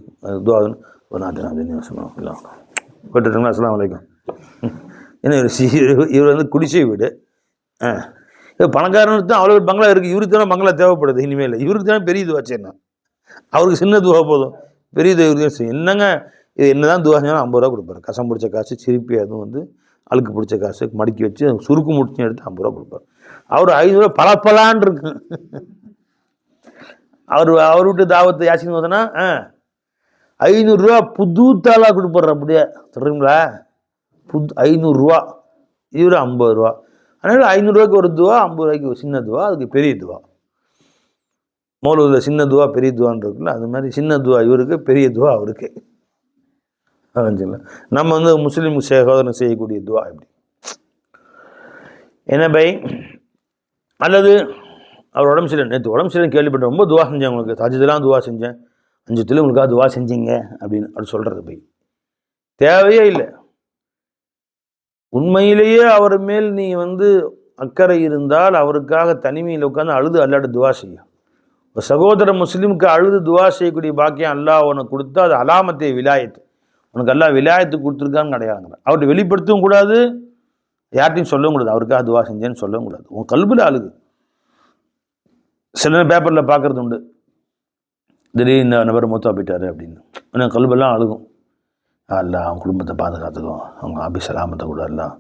துவாதுன்னு ஒரு நாட்டு நாள் சொன்னோம் இல்லை போட்டுருங்களா அஸ்லாம் வலைக்கம் என்ன இவர் சி- இவர் வந்து குடிசை வீடு. ஆ. இப்போ பணக்காரனுக்கு தான் அவ்வளோ பங்களா இருக்குது இவருக்கு தானே பங்களா தேவைப்படுது இனிமேல். இவருக்கு தானே பெரிய துவா செய்யணும் அவருக்கு சின்ன துவா போதும். பெரிய துவா இவருக்கு என்னங்க? இது என்ன தான் துவா செஞ்சாலும் ஐம்பது ரூபா கொடுப்பாரு. கசம் பிடிச்ச காசு சிரிப்பி அதுவும் வந்து அழுக்கு பிடிச்ச காசு மடக்கி வச்சு சுருக்கு முடிச்சு எடுத்து ஐம்பது ரூபா கொடுப்பார். அவர் ஐநூறுரூவா பலப்பலான் இருக்கு. அவர் அவர் விட்டு தாவத்து யாசின்னு வந்தனா ஆ ஐநூறுரூவா புது தாளாக கொடுப்பாரு அப்படியே. தெரியுங்களா? புது ஐநூறுரூவா இவர் ஐம்பது ரூபா. அதனால் ஐநூறுரூவாய்க்கு ஒரு துவா ஐம்பது ரூபாய்க்கு ஒரு சின்ன துவா அதுக்கு பெரிய துவா. மோலூரில் சின்ன துவா பெரிய துவான்னு இருக்குல்ல அது மாதிரி சின்ன துவா இவருக்கு பெரிய துவா அவருக்கு. ஆச்சுங்களா நம்ம வந்து முஸ்லீம் சகோதரன் செய்யக்கூடிய துவா இப்படி என்ன பை? அல்லது அவர் உடம்பு சரியில்லை. நேற்று உடம்பு சரியில்லை கேள்விப்பட்ட ரொம்ப துவா செஞ்சேன் உங்களுக்கு. தஜிதெல்லாம் துவா செஞ்சேன். அஞ்சத்தில் உங்களுக்காக துவா செஞ்சீங்க அப்படின்னு அவர் சொல்கிறது பை. தேவையே இல்லை. உண்மையிலேயே அவர் மேல் நீ வந்து அக்கறை இருந்தால் அவருக்காக தனிமையில் உட்காந்து அழுது அல்லாட துவா செய்யும் ஒரு சகோதர முஸ்லீமுக்கு அழுது துவா செய்யக்கூடிய பாக்கியம் அல்லாஹ் உனக்கு கொடுத்தா அது அலாமத்தை விலாயத்து. உனக்கு எல்லாம் விலாயத்து கொடுத்துருக்கான்னு கிடையாதுங்கிற அவர்கிட்ட வெளிப்படுத்தவும் கூடாது யார்ட்டையும் சொல்லவும் கூடாது. அவருக்காக துவா செஞ்சேன்னு சொல்லவும் கூடாது. உன் கல்பில் அழுகு. சில பேப்பரில் பார்க்குறது உண்டு. திடீர்னு இந்த நபர் மூத்தா போயிட்டாரு அப்படின்னு. ஆனால் கல்பெல்லாம் அழுகும். அல்ல அவன் குடும்பத்தை பாதுகாத்துக்கும். அவங்க ஆபீஸ் சலாமத்தை கூட எல்லாம்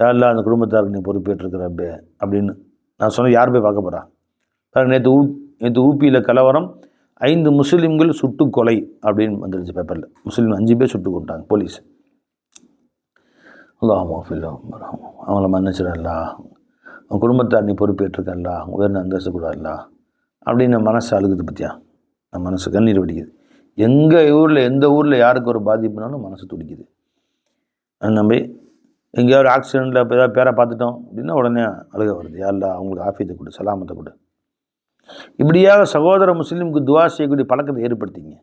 அல்ல அந்த குடும்பத்தாருக்கு நீ பொறுப்பேற்றிருக்கிற அப்படின்னு நான் சொன்னேன் யார் போய் பார்க்க போகிறா நேற்று ஊ நேற்று ஊப்பியில் கலவரம். ஐந்து முஸ்லீம்கள் சுட்டு கொலை அப்படின்னு வந்துருச்சு பேப்பரில். முஸ்லீம் அஞ்சு பேர் சுட்டு கொண்டாங்க போலீஸ். அல்லாஹ் அவங்கள மன்னிச்சிடல்ல அவங்க குடும்பத்தார் நீ பொறுப்பேற்றுக்கல்லா உயர்ந்த அந்தஸ்து கூடாதுல்லா அப்படின்னு மனசு அழுகுது பற்றியா நம்ம மனசு கண்ணீர் வடிக்குது. எங்கள் ஊரில் எந்த ஊரில் யாருக்கு ஒரு பாதிப்புனாலும் மனசு துடிக்குது. நம்பி எங்கேயாவது ஆக்சிடெண்ட்டில் இப்போ ஏதாவது பேரை பார்த்துட்டோம் அப்படின்னா உடனே அழுக வருது. யாரில் அவங்களுக்கு ஆஃபீஸை கொடு சலாமத்தை கொடு. இப்படியாக சகோதர முஸ்லீமுக்கு துவா செய்யக்கூடிய பழக்கத்தை ஏற்படுத்திங்க.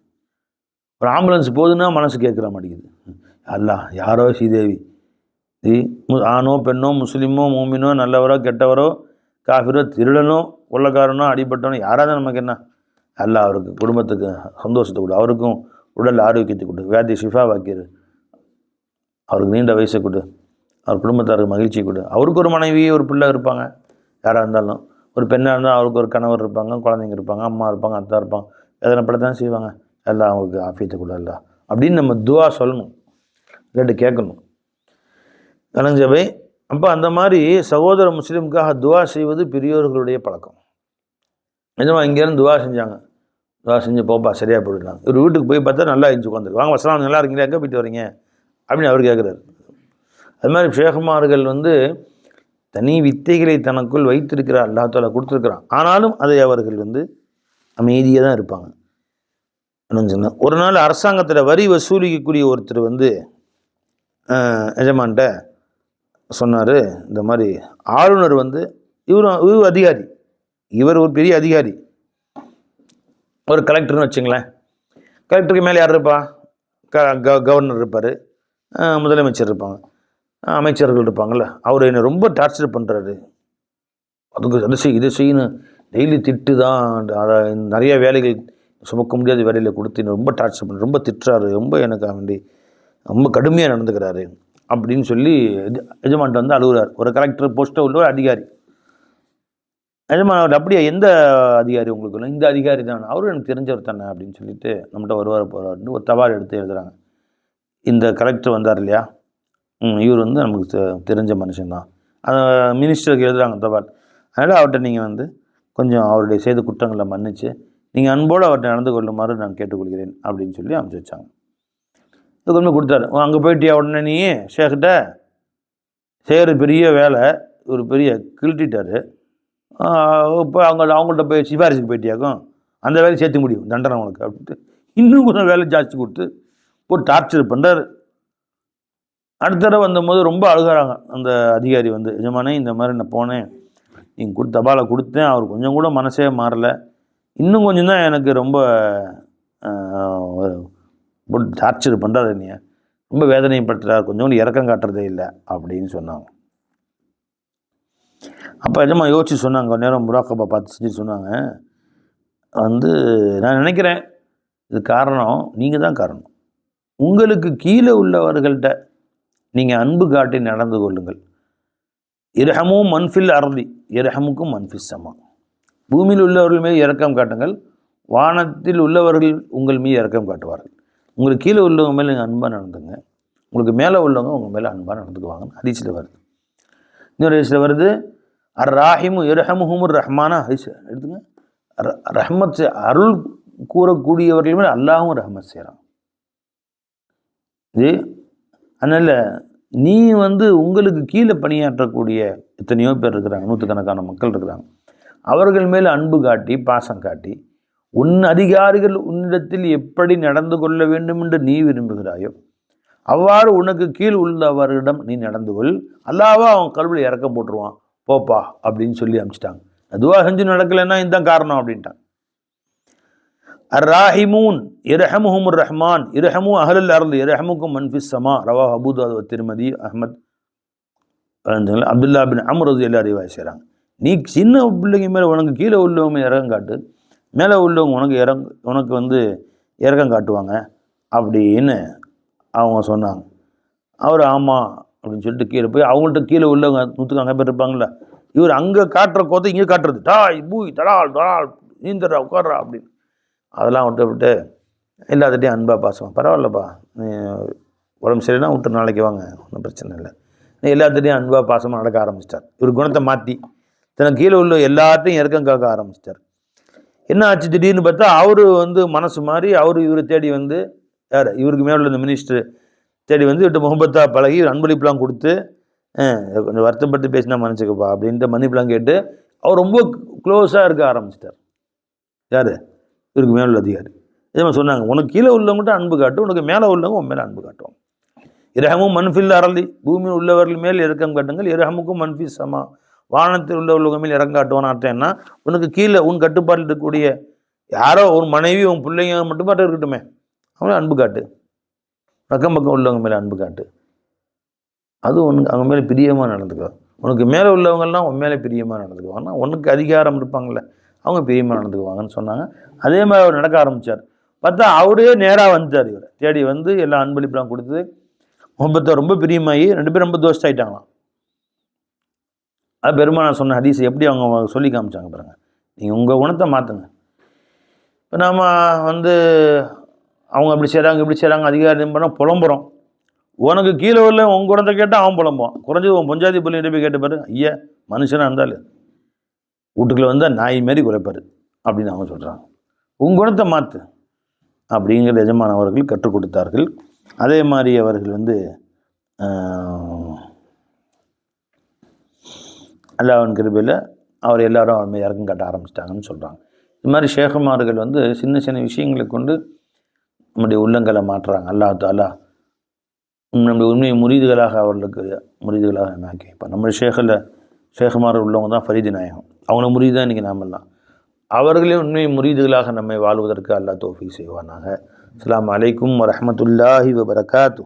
ஒரு ஆம்புலன்ஸ் போகுதுன்னா மனசு கேட்குற மாட்டேங்குது. அல்லா யாரோ ஸ்ரீதேவி. மு- ஆணோ பெண்ணோ முஸ்லீமோ மூமினோ நல்லவரோ கெட்டவரோ காஃபிரோ திருடனோ கொள்ளக்காரனோ அடிபட்டனோ யாராவது நமக்கு என்ன? அல்லா அவருக்கு குடும்பத்துக்கு சந்தோஷத்தை கொடு. அவருக்கும் உடல் ஆரோக்கியத்தை கொடு. வியாதி ஷிஃபா வாக்கிரு அவருக்கு நீண்ட வயசை கொடு. அவர் குடும்பத்தாருக்கு மகிழ்ச்சி கொடு. அவருக்கு ஒரு மனைவி ஒரு பிள்ளை இருப்பாங்க. யாராக இருந்தாலும். ஒரு பெண்ணாக இருந்தால் அவருக்கு ஒரு கணவர் இருப்பாங்க குழந்தைங்க இருப்பாங்க அம்மா இருப்பாங்க அத்தா இருப்பாங்க. எதனை படத்தான் செய்வாங்க. எல்லாம் அவங்களுக்கு ஆஃபியத்தை கூட எல்லாம் அப்படின்னு நம்ம துவா சொல்லணும். கேட்டு கேட்கணும். தனஞ்சபை அப்போ அந்த மாதிரி சகோதர முஸ்லீமுக்காக துவா செய்வது பெரியோர்களுடைய பழக்கம். நிஜமா இங்கேருந்து துவா செஞ்சாங்க. துவா செஞ்சு போப்பா சரியாக போயிடலாம் ஒரு வீட்டுக்கு போய் பார்த்தா நல்லா இருந்துச்சு உட்காந்துரு வாங்க வசலாம் நல்லா இருக்கீங்களா? எங்கே போயிட்டு வரீங்க? அப்படின்னு அவர் கேட்குறாரு அது மாதிரி ஷேகுமார்கள் வந்து தனி வித்தைகளை தனக்குள் வைத்திருக்கிறார் அல்லா தாலா கொடுத்துருக்கிறான். ஆனாலும் அதை அவர்கள் வந்து அமைதியாக தான் இருப்பாங்க. சொன்னால் ஒரு நாள் அரசாங்கத்தில் வரி வசூலிக்கக்கூடிய ஒருத்தர் வந்து எஜமான்ட்ட சொன்னார் இந்த மாதிரி ஆளுநர் வந்து இவரும் இவர் அதிகாரி இவர் ஒரு பெரிய அதிகாரி ஒரு கலெக்டர்னு வச்சுங்களேன். கலெக்டருக்கு மேலே யார் இருப்பா? க கவர்னர் இருப்பார். முதலமைச்சர் இருப்பாங்க. அமைச்சர்கள் இருப்பாங்கள்ல அவர் என்னை ரொம்ப டார்ச்சர் பண்ணுறாரு அதுக்கு அது செய் இதை செய்யணும் டெய்லி திட்டு தான் அதை நிறைய வேலைகள் சுமக்க முடியாத வேலையில் கொடுத்து என்னை ரொம்ப டார்ச்சர் பண்ண ரொம்ப திட்டுறாரு ரொம்ப எனக்கு வேண்டி ரொம்ப கடுமையாக நடந்துக்கிறாரு அப்படின்னு சொல்லி எஜ- எஜமான்ட்ட வந்து அழுகுறார். ஒரு கலெக்டர் போஸ்ட்டை உள்ள ஒரு அதிகாரி. எஜமான் அவர் அப்படியே எந்த அதிகாரி உங்களுக்கு இல்லை? இந்த அதிகாரி தான். அவரும் எனக்கு தெரிஞ்சவர் தானே அப்படின்னு சொல்லிட்டு நம்மகிட்ட வருவார் போகிறாருன்னு ஒரு தபால் எடுத்து எழுதுகிறாங்க இந்த கலெக்டர் வந்தார் இல்லையா? இவர் வந்து நமக்கு தெ- தெரிஞ்ச மனுஷன்தான். அதை மினிஸ்டருக்கு எழுதுறாங்க தபால் அதனால் அவர்கிட்ட நீங்கள் வந்து கொஞ்சம் அவருடைய செய்த குற்றங்களை மன்னித்து நீங்கள் அன்போடு அவர்கிட்ட நடந்து கொள்ளுமாறு நான் கேட்டுக்கொள்கிறேன் அப்படின்னு சொல்லி அமுச்சு வச்சாங்க. இது கொண்டு கொடுத்தாரு. அங்கே போயிட்டியா உடனே நீ ஷேக்கிட்ட செய்கிற பெரிய வேலை ஒரு பெரிய கிழட்டிட்டாரு. இப்போ அவங்க அவங்கள்ட்ட போய் சிபாரிசுக்கு போயிட்டியாக்கும்? அந்த வேலையை சேர்த்து முடியும் தண்டனை உனக்கு அப்படின்ட்டு. இன்னும் கொஞ்சம் வேலை ஜாஸ்தி கொடுத்து ஒரு டார்ச்சர் பண்ணுறாரு அடுத்த தடவை வந்தபோது ரொம்ப அழுகிறாங்க. அந்த அதிகாரி வந்து எஜமானே இந்த மாதிரி நான் போனேன். நீங்கள் கொடுத்த தபாலை கொடுத்தேன். அவர் கொஞ்சம் கூட மனசே மாறல. இன்னும் கொஞ்சம் தான் எனக்கு ரொம்ப டார்ச்சர் பண்ணுறாரு நீ ரொம்ப வேதனைப்படுத்துறாரு கொஞ்சம் கூட இறக்கம் காட்டுறதே இல்லை அப்படின்னு சொன்னாங்க. அப்போ எஜமா யோசிச்சு சொன்னாங்க. கொஞ்ச நேரம் முராக்கப்பா பார்த்து செஞ்சு சொன்னாங்க. வந்து நான் நினைக்கிறேன் இது காரணம் நீங்கள் தான் காரணம். உங்களுக்கு கீழே உள்ளவர்கள்ட்ட நீங்கள் அன்பு காட்டி நடந்து கொள்ளுங்கள். இரஹமும் மன்ஃபில் அறதி இரஹமுக்கும் மன்ஃபில் சமா. பூமியில் உள்ளவர்கள் மீது இறக்கம் காட்டுங்கள் வானத்தில் உள்ளவர்கள் உங்கள் மீது இறக்கம் காட்டுவார்கள். உங்களுக்கு கீழே உள்ளவங்க மேலே நீங்கள் அன்பாக நடந்துங்க உங்களுக்கு மேலே உள்ளவங்க உங்கள் மேலே அன்பாக நடந்துக்குவாங்கன்னு ஹதீஸில் வருது. இன்னொரு ஹதீஸில் வருது அர் ராஹிமு இரஹமுஹுமுர் ரஹ்மானா ஹதீஸ் எடுத்துங்க. ர- ரஹ்மத் அருள் கூறக்கூடியவர்கள் மேலே அல்லாஹும் ரஹ்மத் செய்கிறான் இது அதனால் நீ வந்து உங்களுக்கு கீழே பணியாற்றக்கூடிய எத்தனையோ பேர் இருக்கிறாங்க நூற்றுக்கணக்கான மக்கள் இருக்கிறாங்க. அவர்கள் மேல் அன்பு காட்டி பாசம் காட்டி உன் அதிகாரிகள் உன்னிடத்தில் எப்படி நடந்து கொள்ள வேண்டும் என்று நீ விரும்புகிறாயோ அவ்வாறு உனக்கு கீழ் உள்ளவர்களிடம் நீ நடந்து கொள். அல்லாவா அவன் கல்வியில் இறக்கம் போட்டுருவான். போப்பா அப்படின்னு சொல்லி அனுப்பிச்சிட்டாங்க அதுவாக செஞ்சு நடக்கலைன்னா இதுதான் காரணம் அப்படின்ட்டான் அப்படின்ட்டாங்க அர்ராஹிமூன் இரஹமுஹும் ரஹ்மான் இரஹமு அஹலல் அருள் இரஹமுக்கும் மன்ஃபிஸ் சமா ரவா அபுதாத் திருமதி அஹ்மத் அஹ் அப்துல்லா பின் அம்ரது எல்லா அறிவாய் செய்கிறாங்க நீ சின்ன பிள்ளைங்க மேலே உனக்கு கீழே உள்ளவங்க இறக்கம் காட்டு மேலே உள்ளவங்க உனக்கு இறங் உனக்கு வந்து இறக்கம் காட்டுவாங்க அப்படின்னு அவங்க சொன்னாங்க. அவர் ஆமாம் அப்படின்னு சொல்லிட்டு கீழே போய் அவங்கள்ட்ட கீழே உள்ளவங்க நூற்றுக்கு அங்கே பேர் இருப்பாங்கள்ல இவர் அங்கே காட்டுற கோத்தை இங்கே காட்டுறது. டாய் பூய் தடால் தடால் நீந்துடுறா உட்கார்றா அப்படின்னு. அதெல்லாம் விட்டு விட்டு எல்லாத்துட்டையும் அன்பாக பாசமாக பரவாயில்லப்பா. நீ உடம்பு சரியில்லைனா விட்டு நாளைக்கு வாங்க. ஒன்றும் பிரச்சனை இல்லை. நீ எல்லாத்துட்டையும் அன்பாக பாசமாக நடக்க ஆரம்பிச்சிட்டார். இவர் குணத்தை மாற்றி தனக்கு கீழே உள்ள எல்லாத்தையும் இறக்கம் காக்க ஆரம்பிச்சிட்டார். என்ன ஆச்சு திடீர்னு பார்த்தா அவரு வந்து மனசு மாறி அவர் இவரை தேடி வந்து யார்? இவருக்கு மேலே உள்ள இந்த மினிஸ்டர் தேடி வந்து இவர்கிட்ட முகபத்தா பழகி அன்பளிப்புலாம் கொடுத்து கொஞ்சம் வருத்தப்பட்டு பேசினா மன்னிச்சுக்கப்பா அப்படின்ட்டு மன்னிப்புலாம் கேட்டு அவர் ரொம்ப க்ளோஸாக இருக்க ஆரம்பிச்சிட்டார். யார்? இவருக்கு மேலுள்ள உள்ள அதிகாரி. இதே மாதிரி சொன்னாங்க உனக்கு கீழே உள்ளவங்கள்ட்ட அன்பு காட்டும் உனக்கு மேலே உள்ளவங்க உன் மேலே அன்பு காட்டும் இரஹமும் மன்ஃபில் அரளி பூமியில் உள்ளவர்கள் மேல் இறக்கம் காட்டுங்கள் இரஹமுக்கும் மன்ஃபி சமா. வானத்தில் உள்ளவர்கள் மேல் இறங்காட்டுவான் காட்டுவான்னு உனக்கு கீழே உன் கட்டுப்பாட்டில் இருக்கக்கூடிய யாரோ உன் மனைவி உன் பிள்ளைங்க மட்டும் இருக்கட்டுமே. அவங்கள அன்பு காட்டு. பக்கம் பக்கம் உள்ளவங்க மேலே அன்பு காட்டு. அது உனக்கு அவங்க மேலே பிரியமாக நடந்துக்கோ உனக்கு மேலே உள்ளவங்கெல்லாம் உன் மேலே பிரியமாக நடந்துக்குவாங்கன்னா உனக்கு அதிகாரம் இருப்பாங்களே அவங்க பிரியமாக நடந்துக்குவாங்கன்னு சொன்னாங்க. அதே மாதிரி அவர் நடக்க ஆரம்பித்தார் பார்த்தா அவரே நேராக வந்துட்டார் இவர். தேடி வந்து எல்லா அன்பளிப்புலாம் கொடுத்து முகப்பத்தை ரொம்ப பிரியமாகி ரெண்டு பேரும் ரொம்ப தோஸ்ட் ஆகிட்டாங்களாம் அது பெருமானா சொன்ன ஹதீஸ் எப்படி அவங்க சொல்லி காமிச்சாங்க பாருங்க. நீங்கள் உங்கள் குணத்தை மாற்றுங்க இப்போ நாம் வந்து அவங்க இப்படி செய்கிறாங்க இப்படி செய்கிறாங்க அதிகாரம் பண்ணால் புலம்புறோம். உனக்கு கீழே உள்ள உன் குணத்தை கேட்டால் அவன் புலம்புவான். குறைஞ்சது உன் பஞ்சாயத்து பள்ளி போய் கேட்டு பாரு. ஐயா மனுஷனாக இருந்தாலும் வீட்டுக்குள்ளே வந்தால் நாய் மாரி குறைப்பார் அப்படின்னு அவங்க சொல்கிறாங்க உன் குணத்தை மாற்று அப்படிங்கிற எஜமான அவர்கள் கற்றுக் கொடுத்தார்கள். அதே மாதிரி அவர்கள் வந்து அல்லாவின் கிருபையில் அவர் எல்லாரும் அவர் மேல் இறக்கம் கட்ட ஆரம்பிச்சிட்டாங்கன்னு சொல்கிறாங்க இது மாதிரி ஷேகுமார்கள் வந்து சின்ன சின்ன விஷயங்களை கொண்டு நம்முடைய உள்ளங்களை மாற்றுறாங்க. அல்லாஹ் தாலா நம்முடைய உண்மையை முறிதுகளாக அவர்களுக்கு முறிதுகளாக நான் கேட்பேன் நம்முடைய நம்ம ஷேகில் ஷேகுமார் உள்ளவங்க தான் ஃபரீது நாயகம். அவனை முறிது தான் இன்றைக்கி நாமெல்லாம் அவர்களே உண்மை முறிதுகளாக நம்மை வாழ்வதற்கு அல்லாஹ் தோஃபி செய்வானாக. அஸ்லாம் அலைக்கும் வரமத்துல்லாஹி வபரகாத்து